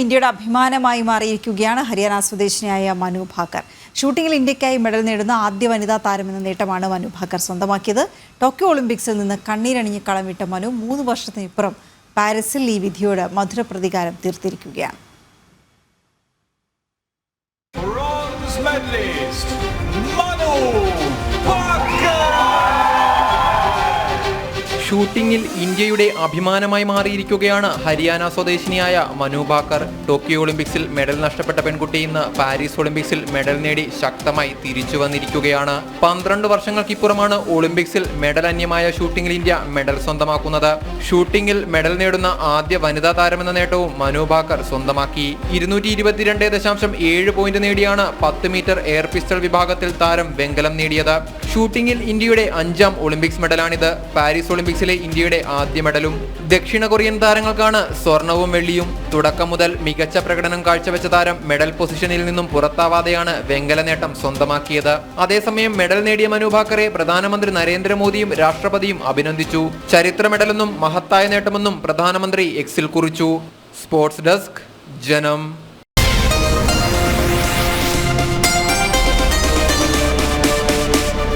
ഇന്ത്യയുടെ അഭിമാനമായി മാറിയിരിക്കുകയാണ് ഹരിയാന സ്വദേശിനിയായ മനു ഭാക്കർ. ഷൂട്ടിംഗിൽ ഇന്ത്യക്കായി മെഡൽ നേടുന്ന ആദ്യ വനിതാ താരമെന്ന നേട്ടമാണ് മനു ഭാക്കർ സ്വന്തമാക്കിയത്. ടോക്കിയോ ഒളിമ്പിക്സിൽ നിന്ന് കണ്ണീരണിഞ്ഞ് കളമിട്ട മനു മൂന്ന് വർഷത്തിനിപ്പുറം പാരീസിൽ ഈ വിധിയോട് മധുര പ്രതികാരം തീർത്തിരിക്കുകയാണ്. ഷൂട്ടിംഗിൽ ഇന്ത്യയുടെ അഭിമാനമായി മാറിയിരിക്കുകയാണ് ഹരിയാന സ്വദേശിനിയായ മനു ബാക്കർ. ടോക്കിയോ ഒളിമ്പിക്സിൽ മെഡൽ നഷ്ടപ്പെട്ട പെൺകുട്ടി ഇന്ന് പാരീസ് ഒളിമ്പിക്സിൽ മെഡൽ നേടി ശക്തമായി തിരിച്ചു വന്നിരിക്കുകയാണ്. പന്ത്രണ്ട് വർഷങ്ങൾക്കിപ്പുറമാണ് ഒളിമ്പിക്സിൽ മെഡൽ അന്യമായ ഷൂട്ടിംഗിൽ ഇന്ത്യ മെഡൽ സ്വന്തമാക്കുന്നത്. ഷൂട്ടിംഗിൽ മെഡൽ നേടുന്ന ആദ്യ വനിതാ താരമെന്ന നേട്ടവും മനു ബാക്കർ സ്വന്തമാക്കി. ഇരുന്നൂറ്റി ഇരുപത്തിരണ്ട് ദശാംശം ഏഴ് പോയിന്റ് നേടിയാണ് പത്ത് മീറ്റർ എയർ പിസ്റ്റൾ വിഭാഗത്തിൽ താരം വെങ്കലം നേടിയത്. ഷൂട്ടിംഗിൽ ഇന്ത്യയുടെ അഞ്ചാം ഒളിമ്പിക്സ് മെഡലാണിത്. പാരീസ് ഒളിമ്പിക്സിലെ ഇന്ത്യയുടെ ആദ്യ മെഡലും ദക്ഷിണ കൊറിയൻ താരങ്ങൾക്കാണ് സ്വർണവും വെള്ളിയും. തുടക്കം മുതൽ മികച്ച പ്രകടനം കാഴ്ചവെച്ച താരം മെഡൽ പൊസിഷനിൽ നിന്നും പുറത്താവാതെയാണ് വെങ്കല നേട്ടം സ്വന്തമാക്കിയത്. അതേസമയം മെഡൽ നേടിയ മനു ഭാക്കറെ പ്രധാനമന്ത്രി നരേന്ദ്രമോദിയും രാഷ്ട്രപതിയും അഭിനന്ദിച്ചു. ചരിത്ര മെഡലെന്നും മഹത്തായ നേട്ടമെന്നും പ്രധാനമന്ത്രി എക്സിൽ കുറിച്ചു. സ്പോർട്സ് ഡെസ്ക് ജനം.